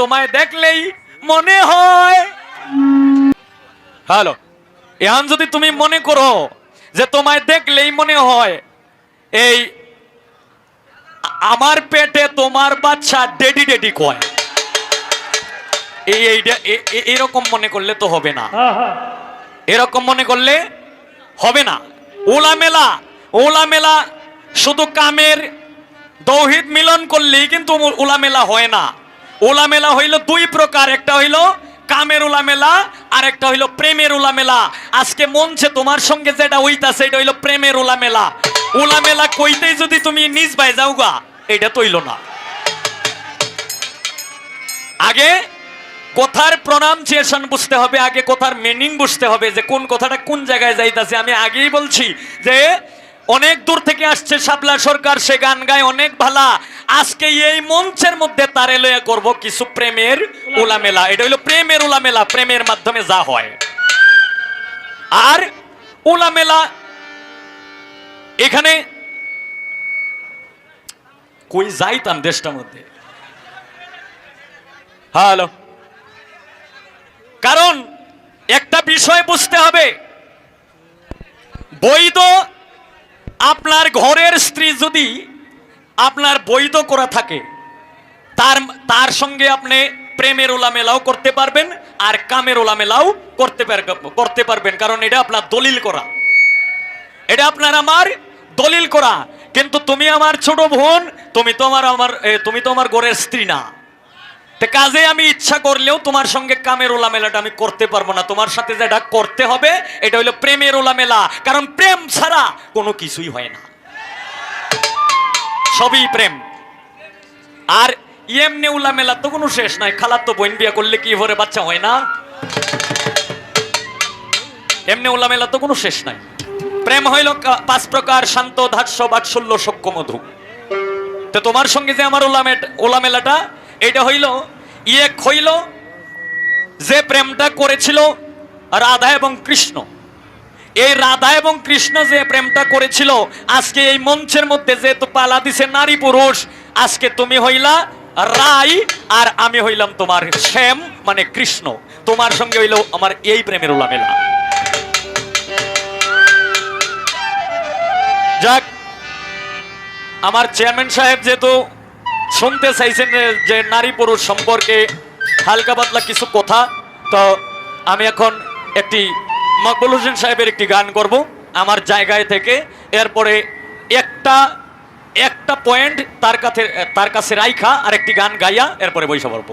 তোমায় দেখলেই মনে হয়। হ্যালো এখন যদি তুমি মনে করো যে তোমায় দেখলেই মনে হয় এই আমার পেটে তোমার বাচ্চা ডেডি ডেডি কয়। এই এইটা এরকম মনে করলে তো হবে না। এরকম মনে করলে হবে না। ওলা মেলা ওলা মেলা শুধু কামের দৌহিত মিলন করলেই কিন্তু ওলা মেলা হয় না। ওলা মেলা হইল দুই প্রকার, একটা হইল কামের উলা মেলা আর একটা হইল প্রেমের উলা মেলা আজকে মনছে তোমার সঙ্গে যেটা হইতাছে, এটা হইল প্রেমের উলা মেলা উলা মেলা কইতেই যদি তুমি নিজ বাই যাও গা, এটা তৈল না। আগে কথার প্রনাউন্সিয়েশন বুঝতে হবে, আগে কথার মিনিং বুঝতে হবে যে কোন কথাটা কোন জায়গায় যাইতাছে। আমি আগেই বলছি যে অনেক দূর থেকে আসছে শাপলা সরকার, সে গান গায় অনেক ভালা। আজকে এই মঞ্চের মধ্যে তারে লয়ে করব কিছু প্রেমের উলামেলা। এটা হলো প্রেমের উলামেলা, প্রেমের মাধ্যমে যা হয়। আর উলামেলা এখানে কই যাইতাম দেশটার মধ্যে? হ্যালো। কারণ একটা বিষয় বুঝতে হবে। বৈধ আপনার ঘরের স্ত্রী যদি আপনার বৈধ করা থাকে, তার তার সঙ্গে আপনি প্রেমের ওলামেলাও করতে পারবেন আর কামের ওলামেলাও করতে করতে পারবেন, কারণ এটা আপনার দলিল করা। এটা আপনার আমার দলিল করা, কিন্তু তুমি আমার ছোট বোন, তুমি তো আমার আমার তুমি তো আমার ঘরের স্ত্রী না। তে কাজে আমি ইচ্ছা করলেও তোমার সঙ্গে কামের ওলামেলাটা আমি করতে পারব না। তোমার সাথে যেটা করতে হবে, এটা হলো প্রেমের ওলামেলা, কারণ প্রেম ছাড়া কোনো কিছুই হয় না। সবই প্রেম। আর এমনি উলামেলা তো কোনো শেষ নাই, খালার তো বোন বিয়া করলে কি ভরে বাচ্চা হয় না? এমনি উলামেলা তো কোনো শেষ নাই। প্রেম হইল পাঁচ প্রকার, শান্ত ধাস্য বাৎসল্য সক্য মধু। তো তোমার সঙ্গে যে আমার ওলামেট ওলামেলাটা এটা হইল, ইয়েক হইল যে প্রেমটা করেছিল রাধা এবং কৃষ্ণ। এই রাধা এবং কৃষ্ণ যে প্রেমটা করেছিল, আজকে এই মঞ্চের মধ্যে যেহেতু পালা দিছে নারী পুরুষ, আজকে তুমি হইলা রাই আর আমি হইলাম তোমার শ্যাম মানে কৃষ্ণ। তোমার সঙ্গে হইল আমার এই প্রেমের ওলামেলা। যাক, আমার চেয়ারম্যান সাহেব যেহেতু শুনতে চাইছেন যে- যে নারী পুরুষ সম্পর্কে হালকা পাতলা কিছু কথা, তো আমি এখন একটি মকবুল হোসেন সাহেবের একটি গান করব, আমার জায়গায় থেকে। এরপরে একটা একটা পয়েন্ট তার কাছে তার কাছে রাইখা আর একটি গান গাইয়া এরপরে বৈশা পড়ব।